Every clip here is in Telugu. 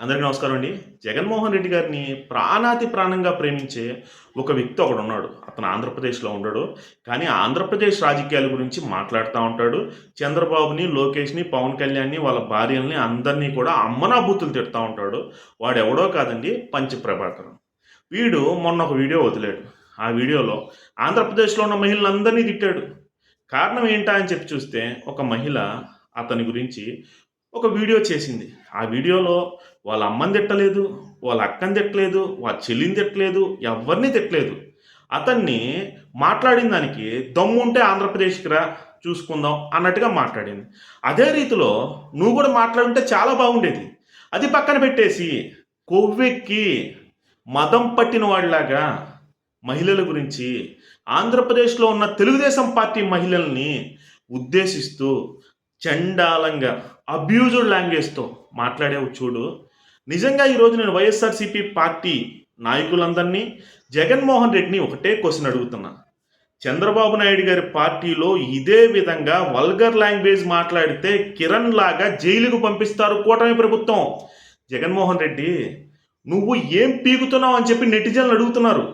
అందరికీ నమస్కారం అండి. జగన్మోహన్ రెడ్డి గారిని ప్రాణాతి ప్రాణంగా ప్రేమించే ఒక వ్యక్తి ఒకడు ఉన్నాడు. అతను ఆంధ్రప్రదేశ్లో ఉండడు. కానీ ఆంధ్రప్రదేశ్ రాజకీయాల గురించి మాట్లాడుతూ ఉంటాడు. చంద్రబాబుని లోకేష్ని పవన్ కళ్యాణ్ని వాళ్ళ భార్యల్ని అందరినీ కూడా అమ్మనాభూతులు తిడుతూ ఉంటాడు. వాడు ఎవడో కాదండి పంచప్రభాకరం వీడు మొన్న ఒక వీడియో వదిలాడు. ఆ వీడియోలో ఆంధ్రప్రదేశ్లో ఉన్న మహిళలందరినీ తిట్టాడు. కారణం ఏంటా అని చెప్పి చూస్తే ఒక మహిళ అతని గురించి ఒక వీడియో చేసింది. ఆ వీడియోలో వాళ్ళ అమ్మని తిట్టలేదు వాళ్ళ అక్కని తిట్టలేదు వాళ్ళ చెల్లిని తిట్టలేదు ఎవరిని తిట్టలేదు. అతన్ని మాట్లాడిన దానికి దమ్ము ఉంటే ఆంధ్రప్రదేశ్కి రా చూసుకుందాం అన్నట్టుగా మాట్లాడింది. అదే రీతిలో నువ్వు కూడా మాట్లాడుంటే చాలా బాగుండేది. అది పక్కన పెట్టేసి కొవ్వెక్కి మదం పట్టిన వాడిలాగా మహిళల గురించి ఆంధ్రప్రదేశ్లో ఉన్న తెలుగుదేశం పార్టీ మహిళల్ని ఉద్దేశిస్తూ చండాలంగా అబ్యూజ్డ్ లాంగ్వేజ్తో మాట్లాడేవు చూడు. నిజంగా ఈరోజు నేను వైఎస్ఆర్సీపీ పార్టీ నాయకులందరినీ జగన్మోహన్ రెడ్డిని ఒకటే క్వశ్చన్ అడుగుతున్నా. చంద్రబాబు నాయుడు గారి పార్టీలో ఇదే విధంగా వల్గర్ లాంగ్వేజ్ మాట్లాడితే కిరణ్ లాగా జైలుకు పంపిస్తారు కూటమి ప్రభుత్వం. జగన్మోహన్ రెడ్డి నువ్వు ఏం పీకుతున్నావు అని చెప్పి నెటిజన్లు అడుగుతున్నారు.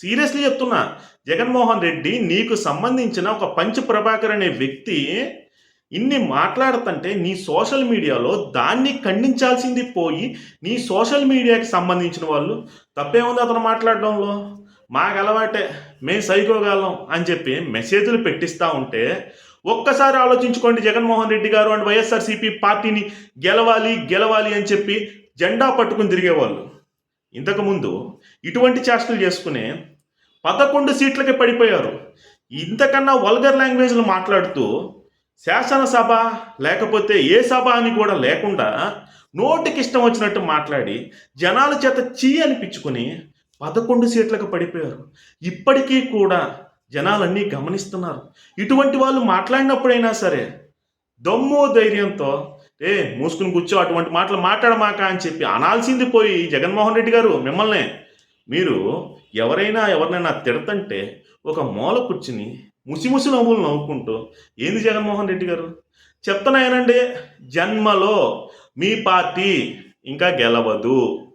సీరియస్లీ చెప్తున్నా జగన్మోహన్ రెడ్డి నీకు సంబంధించిన ఒక పంచ ప్రభాకర్ అనే వ్యక్తి ఇన్ని మాట్లాడుతుంటే నీ సోషల్ మీడియాలో దాన్ని ఖండించాల్సింది పోయి నీ సోషల్ మీడియాకి సంబంధించిన వాళ్ళు తప్పేముంది అతను మాట్లాడడంలో? మాకు అలవాటే మేము సైకోగలం అని చెప్పి మెసేజ్లు పెట్టిస్తూ ఉంటే ఒక్కసారి ఆలోచించుకోండి జగన్మోహన్ రెడ్డి గారు అండ్ వైఎస్ఆర్సీపీ పార్టీని గెలవాలి గెలవాలి అని చెప్పి జెండా పట్టుకుని తిరిగేవాళ్ళు. ఇంతకుముందు ఇటువంటి చేష్టలు చేసుకునే పదకొండు సీట్లకి పడిపోయారు. ఇంతకన్నా వల్గర్ లాంగ్వేజ్లు మాట్లాడుతూ శాసనసభ లేకపోతే ఏ సభ అని కూడా లేకుండా నోటికి ఇష్టం వచ్చినట్టు మాట్లాడి జనాల చేత చీ అనిపించుకుని పదకొండు సీట్లకు పడిపోయారు. ఇప్పటికీ కూడా జనాలన్నీ గమనిస్తున్నారు. ఇటువంటి వాళ్ళు మాట్లాడినప్పుడైనా సరే దమ్ము ధైర్యంతో ఏ మూసుకుని కూర్చో అటువంటి మాటలు మాట్లాడమాక అని చెప్పి అనాల్సింది పోయి జగన్మోహన్ రెడ్డి గారు మిమ్మల్ని. మీరు ఎవరైనా ఎవరినైనా తిడతంటే ఒక మూల కూర్చుని ముసిముసి నవ్వులు నవ్వుకుంటూ ఏంది జగన్మోహన్ రెడ్డి గారు? చెప్తున్నాయనండి జన్మలో మీ పార్టీ ఇంకా గెలవదు.